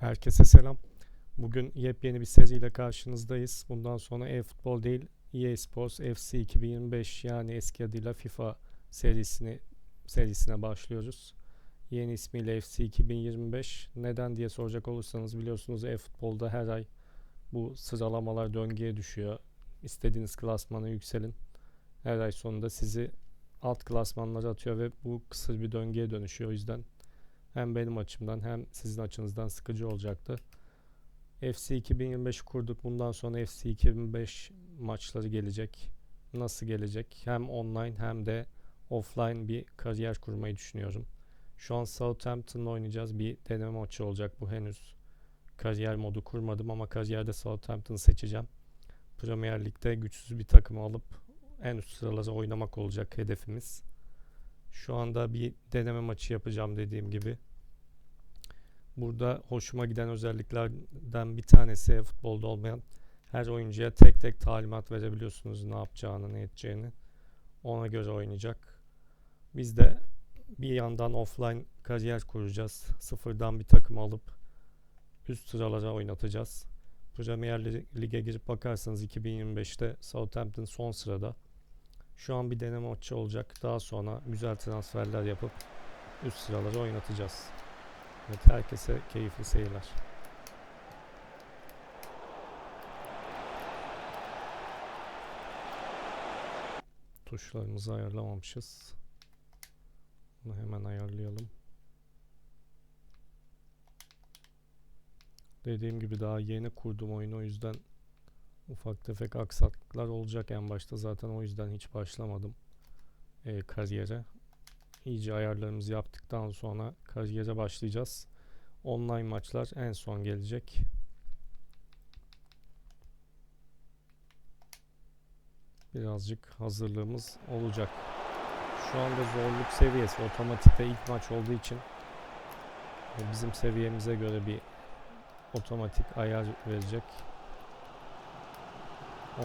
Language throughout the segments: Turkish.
Herkese selam. Bugün yepyeni bir seriyle karşınızdayız. Bundan sonra e-futbol değil, EA Sports FC 2025 yani eski adıyla FIFA serisini serisine başlıyoruz. Yeni ismiyle FC 2025. Neden diye soracak olursanız biliyorsunuz e-futbolda her ay bu sıralamalar döngüye düşüyor. İstediğiniz klasmana yükselin. Her ay sonunda sizi alt klasmanlara atıyor ve bu kısır bir döngüye dönüşüyor. O yüzden hem benim açımdan hem sizin açınızdan sıkıcı olacaktı. FC 2025 kurduk. Bundan sonra FC 2025 maçları gelecek. Nasıl gelecek? Hem online hem de offline bir kariyer kurmayı düşünüyorum. Şu an Southampton'la oynayacağız. Bir deneme maçı olacak bu henüz. Kariyer modu kurmadım ama kariyerde Southampton seçeceğim. Premier Lig'de güçsüz bir takımı alıp en üst sıralara oynamak olacak hedefimiz. Şu anda bir deneme maçı yapacağım dediğim gibi. Burada hoşuma giden özelliklerden bir tanesi futbolda olmayan her oyuncuya tek tek talimat verebiliyorsunuz ne yapacağını, ne edeceğini. Ona göre oynayacak. Biz de bir yandan offline kariyer kuracağız. Sıfırdan bir takım alıp üst sıralara oynatacağız. Premier Lig'e girip bakarsanız 2025'te Southampton son sırada. Şu an bir deneme maçı olacak. Daha sonra güzel transferler yapıp üst sıralara oynatacağız. Evet herkese keyifli seyirler. Tuşlarımızı ayarlamamışız. Bunu hemen ayarlayalım. Dediğim gibi daha yeni kurdum oyunu o yüzden ufak tefek aksaklıklar olacak en başta zaten o yüzden hiç başlamadım e, kariyere. İyice ayarlarımızı yaptıktan sonra kariyere başlayacağız. Online maçlar en son gelecek. Birazcık hazırlığımız olacak. Şu anda zorluk seviyesi otomatikte ilk maç olduğu için e, bizim seviyemize göre bir otomatik ayar verecek.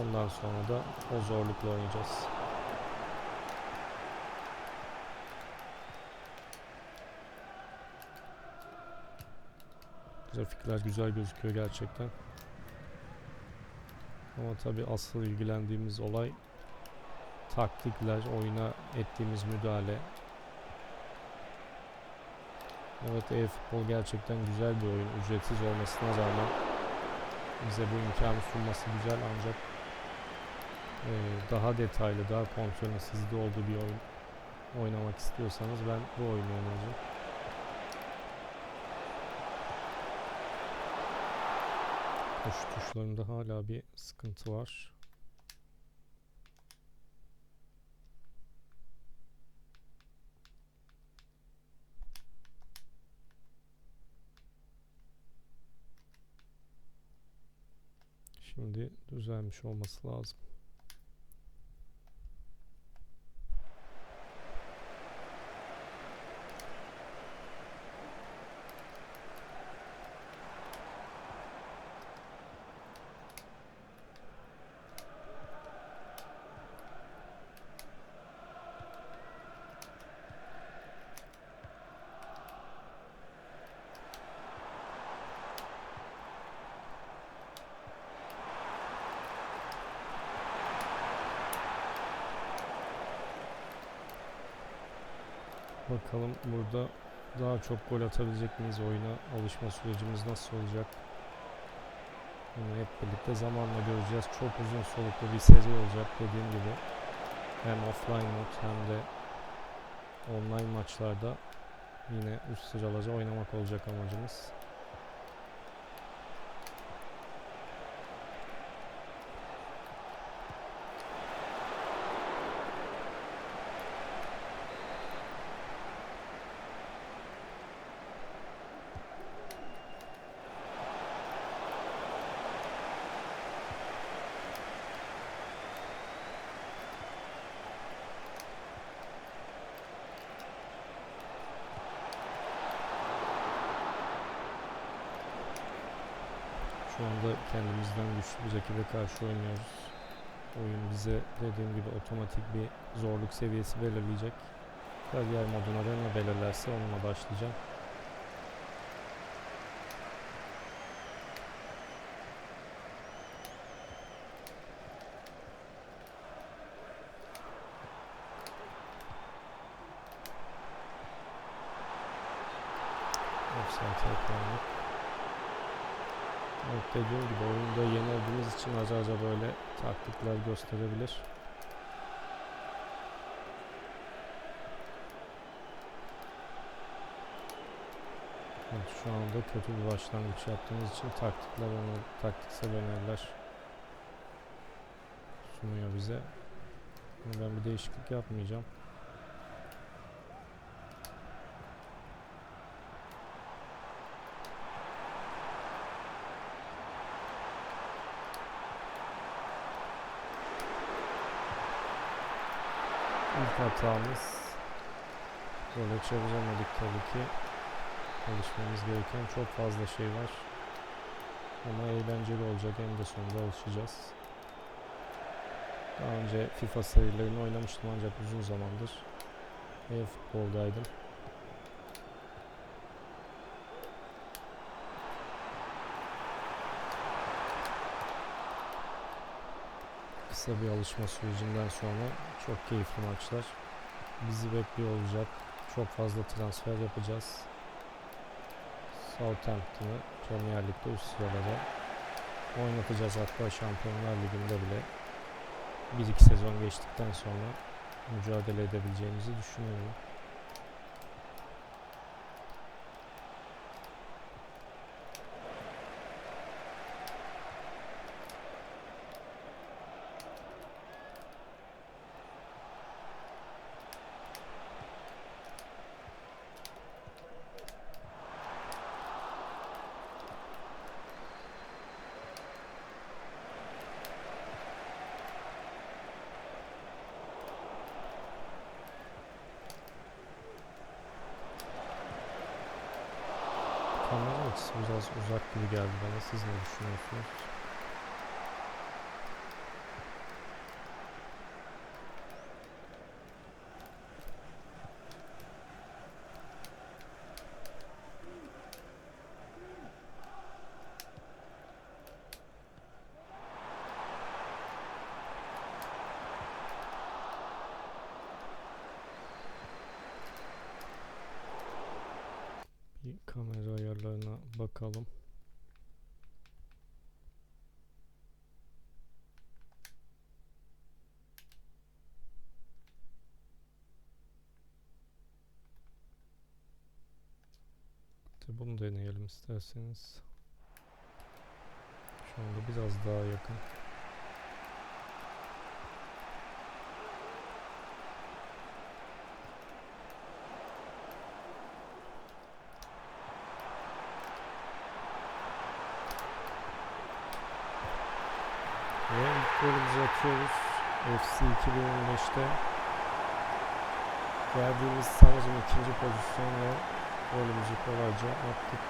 Ondan sonra da o zorlukla oynayacağız. Grafikler güzel gözüküyor gerçekten. Ama tabi asıl ilgilendiğimiz olay taktikler, oyuna ettiğimiz müdahale. Evet e-futbol gerçekten güzel bir oyun. Ücretsiz olmasına rağmen bize bu imkanı sunması güzel ancak e, daha detaylı, daha kontrolün sizde olduğu bir oyun oynamak istiyorsanız ben bu oyunu oynayacağım. Tuş tuşlarında hala bir sıkıntı var. Şimdi düzelmiş olması lazım. Bakalım burada daha çok gol atabilecek miyiz oyuna? Alışma sürecimiz nasıl olacak? Bunu hep birlikte zamanla göreceğiz. Çok uzun soluklu bir seri olacak dediğim gibi. Hem offline mod hem de online maçlarda yine üst sıralara oynamak olacak amacımız. Şu kendimizden güçlü bir rakibe karşı oynuyoruz. Oyun bize dediğim gibi otomatik bir zorluk seviyesi belirleyecek. Kariyer moduna da ne belirlerse onunla başlayacağım. Offside ekranlık. Evet dediğim gibi oyunda yeni olduğumuz için az az böyle taktikler gösterebilir. Evet, şu anda kötü bir başlangıç yaptığımız için taktikler öner taktiksel öneriler sunuyor bize. Ben bir değişiklik yapmayacağım. Hatamız gole çeviremedik tabii ki. Alışmamız gereken çok fazla şey var. Ama eğlenceli olacak en de sonunda alışacağız. Daha önce FIFA serilerini oynamıştım ancak uzun zamandır e-futboldaydım. Kısa bir alışma sürecinden sonra çok keyifli maçlar bizi bekliyor olacak. Çok fazla transfer yapacağız. Southampton'ı Premier Lig'de üst sıralara oynatacağız. Hatta Şampiyonlar Ligi'nde bile 1-2 sezon geçtikten sonra mücadele edebileceğimizi düşünüyorum. Kamera açısı biraz uzak gibi geldi bana. Siz ne düşünüyorsunuz? Bir kamera ayarlarına bakalım. İşte bunu deneyelim isterseniz. Şu anda biraz daha yakın. Ve ilk golümüzü atıyoruz. FC 2015'te geldiğimiz sanırım ikinci pozisyon ve golümüzü kolayca attık.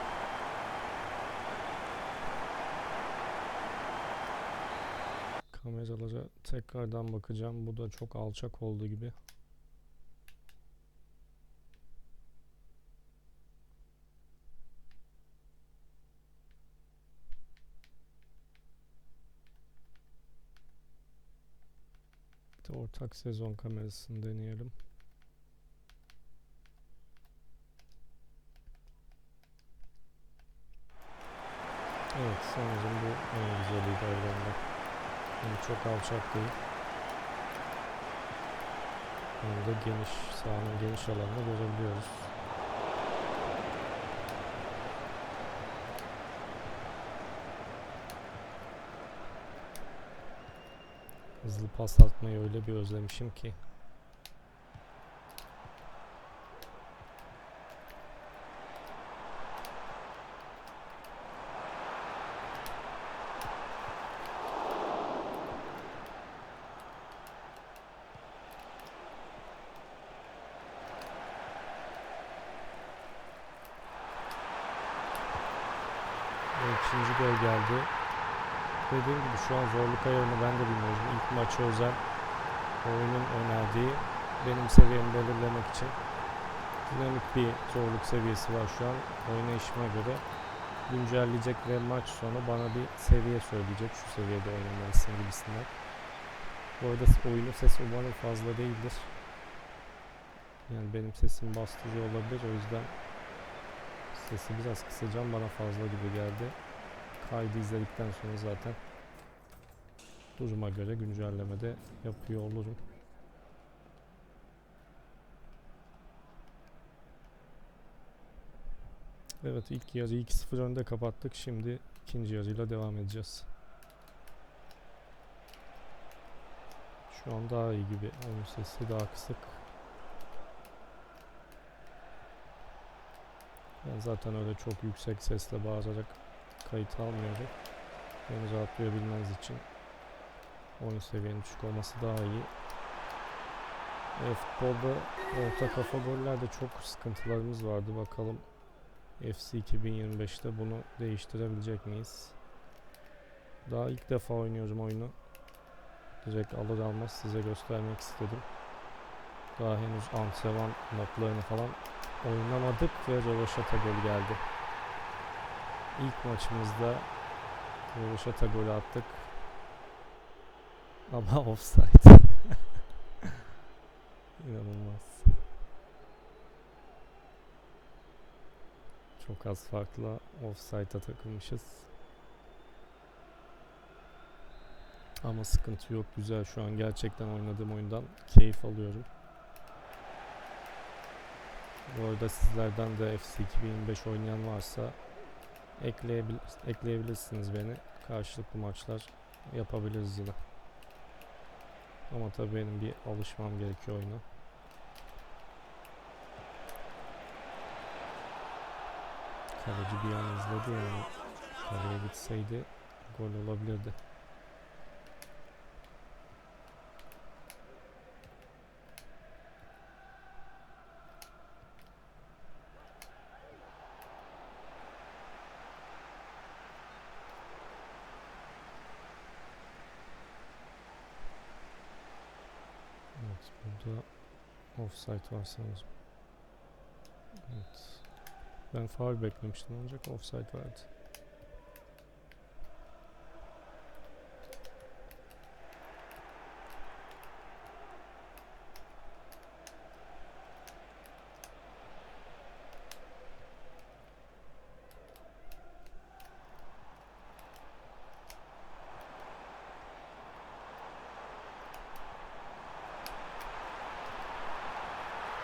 Kameralara tekrardan bakacağım. Bu da çok alçak oldu gibi. Ortak sezon kamerasını deneyelim. Evet sanırım bu en güzeliydi aralarında. Yani çok alçak değil. Onu da geniş, sahanın geniş alanında görebiliyoruz. Hızlı pas atmayı öyle bir özlemişim ki. İkinci gol geldi. Dediğim gibi şu an zorluk ayarını ben de bilmiyorum. İlk maça özel oyunun önerdiği benim seviyemi belirlemek için dinamik bir zorluk seviyesi var şu an. Oynayışıma göre güncelleyecek ve maç sonu bana bir seviye söyleyecek. Şu seviyede oynamalısın gibisinden. Bu arada oyunun sesi umarım fazla değildir. Yani benim sesim bastırıyor olabilir. O yüzden Sesi biraz kısacağım bana fazla gibi geldi. Kaydı izledikten sonra zaten duruma göre güncellemede yapıyor olurum. Evet ilk yarı 2-0 önde kapattık. Şimdi ikinci yarıyla devam edeceğiz. Şu an daha iyi gibi. Oyun sesi daha kısık. Ben zaten öyle çok yüksek sesle bağırarak kayıt almıyorum. Beni rahatlayabilmeniz için oyun seviyenin düşük olması daha iyi. E, futbolda orta kafa gollerde çok sıkıntılarımız vardı. Bakalım FC 2025'te bunu değiştirebilecek miyiz? Daha ilk defa oynuyorum oyunu. Direkt alır almaz size göstermek istedim. Daha henüz antrenman notlarını falan oynamadık ve Röveşata gol geldi. İlk maçımızda Röveşata golü attık. Ama offside. İnanılmaz. Çok az farkla offside'a takılmışız. Ama sıkıntı yok. Güzel şu an gerçekten oynadığım oyundan keyif alıyorum. Bu arada sizlerden de FC 2025 oynayan varsa ekleyebil ekleyebilirsiniz beni. Karşılıklı maçlar yapabiliriz yine. Ama tabii benim bir alışmam gerekiyor oyuna. Kaleci bir an izledi yani. Kaleye gitseydi gol olabilirdi. Evet burada offside var sanırım. Evet. Ben faul beklemiştim ancak offside vardı.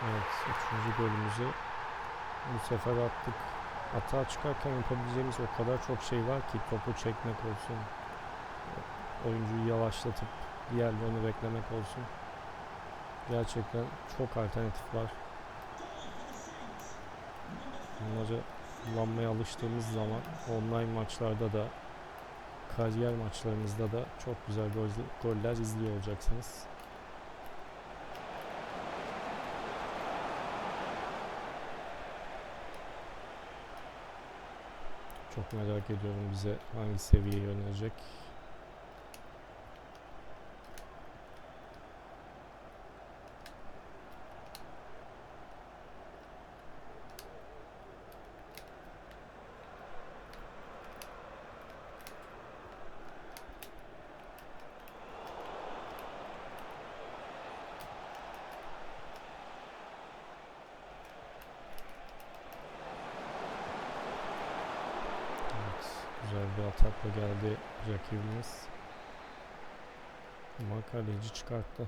Evet, üçüncü golümüzü bu sefer attık. Atağa çıkarken yapabileceğimiz o kadar çok şey var ki topu çekmek olsun, oyuncuyu yavaşlatıp diğerlerini beklemek olsun. Gerçekten çok alternatif var. Bunları kullanmaya alıştığımız zaman online maçlarda da kariyer maçlarımızda da çok güzel gol, goller izliyor olacaksınız. Çok merak ediyorum bize hangi seviyeye yönelecek. Evet, güzel bir atakla geldi rakibimiz. Ama kaleci çıkarttı.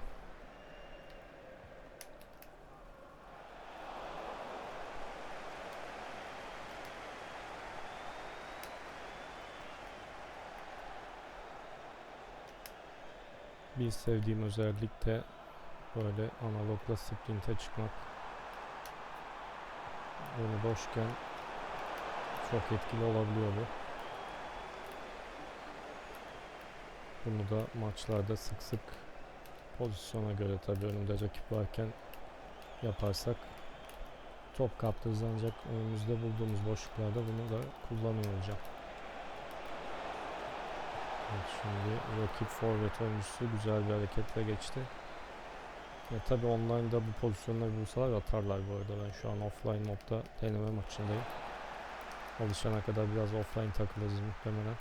Bir sevdiğim özellik de böyle analogla sprinte çıkmak. Böyle boşken çok etkili olabiliyor bu. Bunu da maçlarda sık sık pozisyona göre tabii önümde rakip varken yaparsak top kaptırız ancak önümüzde bulduğumuz boşluklarda bunu da kullanıyor olacağım. Evet, şimdi rakip forvet oyuncusu güzel bir hareketle geçti. Ya tabi online'da bu pozisyonları bulsalar atarlar bu arada. Ben şu an offline modda deneme maçındayım. Alışana kadar biraz offline takılırız muhtemelen.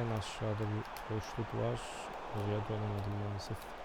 En aşağıda bir boşluk var. Oraya dönemedim maalesef.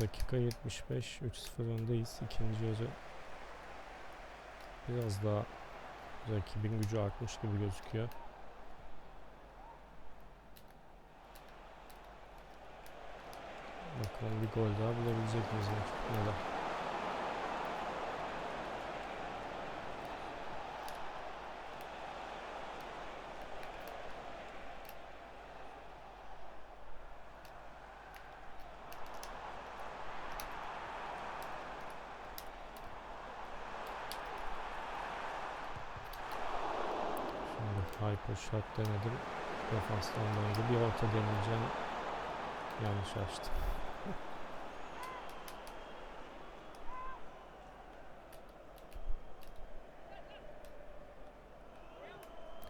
Dakika 75, 3-0 öndeyiz. İkinci yarı biraz daha rakibin gücü artmış gibi gözüküyor. Bakalım bir gol daha bulabilecek miyiz maç bitmeden. Şimdi hyper shot denedim. Defanstan döndü. Bir orta deneyeceğim. Yanlış açtım.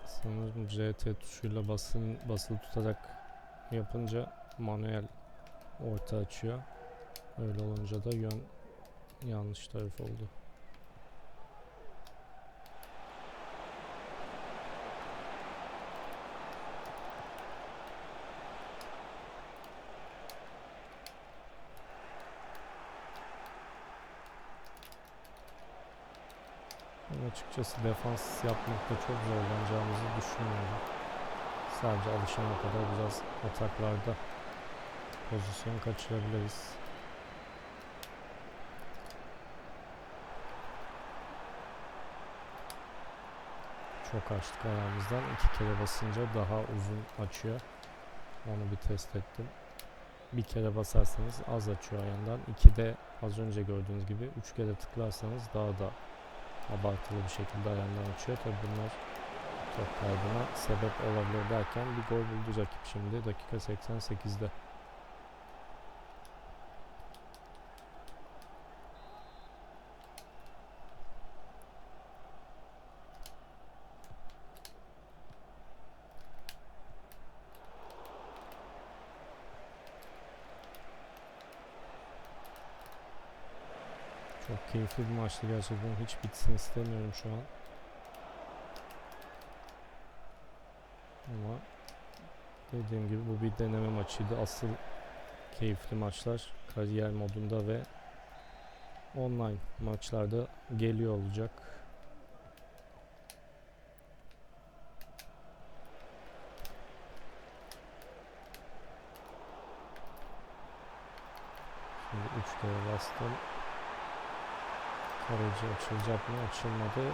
Sanırım CT tuşuyla basın basılı tutarak yapınca manuel orta açıyor. Öyle olunca da yön yanlış taraf oldu. Ben açıkçası defans yapmakta çok zorlanacağımızı düşünmüyorum. Sadece alışana kadar biraz ataklarda pozisyon kaçırabiliriz. Çok açtık ayağımızdan. iki kere basınca daha uzun açıyor. Onu bir test ettim. Bir kere basarsanız az açıyor ayağından. İki de az önce gördüğünüz gibi üç kere tıklarsanız daha da abartılı bir şekilde ayağından açıyor. Tabi bunlar top kaybına sebep olabilir derken bir gol buldu rakip şimdi dakika 88'de. Çok keyifli bir maçtı gerçekten. Hiç bitsin istemiyorum şu an. Ama dediğim gibi bu bir deneme maçıydı. Asıl keyifli maçlar kariyer modunda ve online maçlarda geliyor olacak. Şimdi 3 kere bastım. Kaleci açılacak mı? Açılmadı.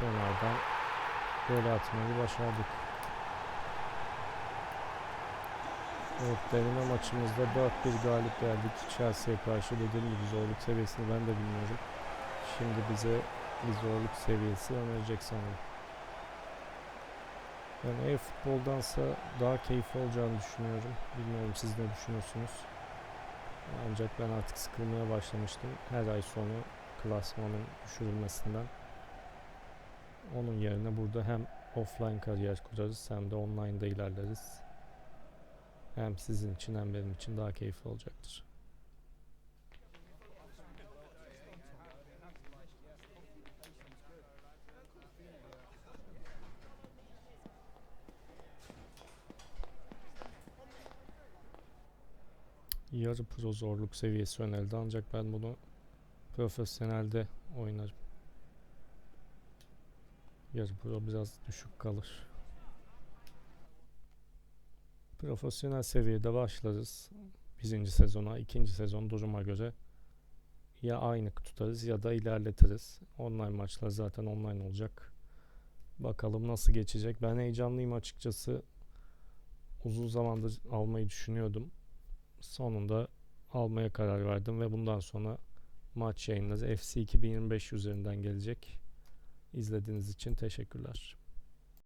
Kenardan gol atmayı başardık. Evet deneme maçımızda 4-1 galip geldik Chelsea'ye karşı dediğim gibi zorluk seviyesini ben de bilmiyorum. Şimdi bize bir zorluk seviyesi önerecek sanırım. Yani e-futboldansa daha keyifli olacağını düşünüyorum. Bilmiyorum siz ne düşünüyorsunuz? Ancak ben artık sıkılmaya başlamıştım. Her ay sonu klasmanın düşürülmesinden. Onun yerine burada hem offline kariyer kurarız hem de online'da ilerleriz. Hem sizin için hem benim için daha keyifli olacaktır. Yarı pro zorluk seviyesi önerildi ancak ben bunu profesyonelde oynarım. Yarı pro biraz düşük kalır. Profesyonel seviyede başlarız. Birinci sezona, ikinci sezon duruma göre ya aynı tutarız ya da ilerletiriz. Online maçlar zaten online olacak. Bakalım nasıl geçecek. Ben heyecanlıyım açıkçası. Uzun zamandır almayı düşünüyordum. Sonunda almaya karar verdim ve bundan sonra maç yayınları FC 2025 üzerinden gelecek. İzlediğiniz için teşekkürler.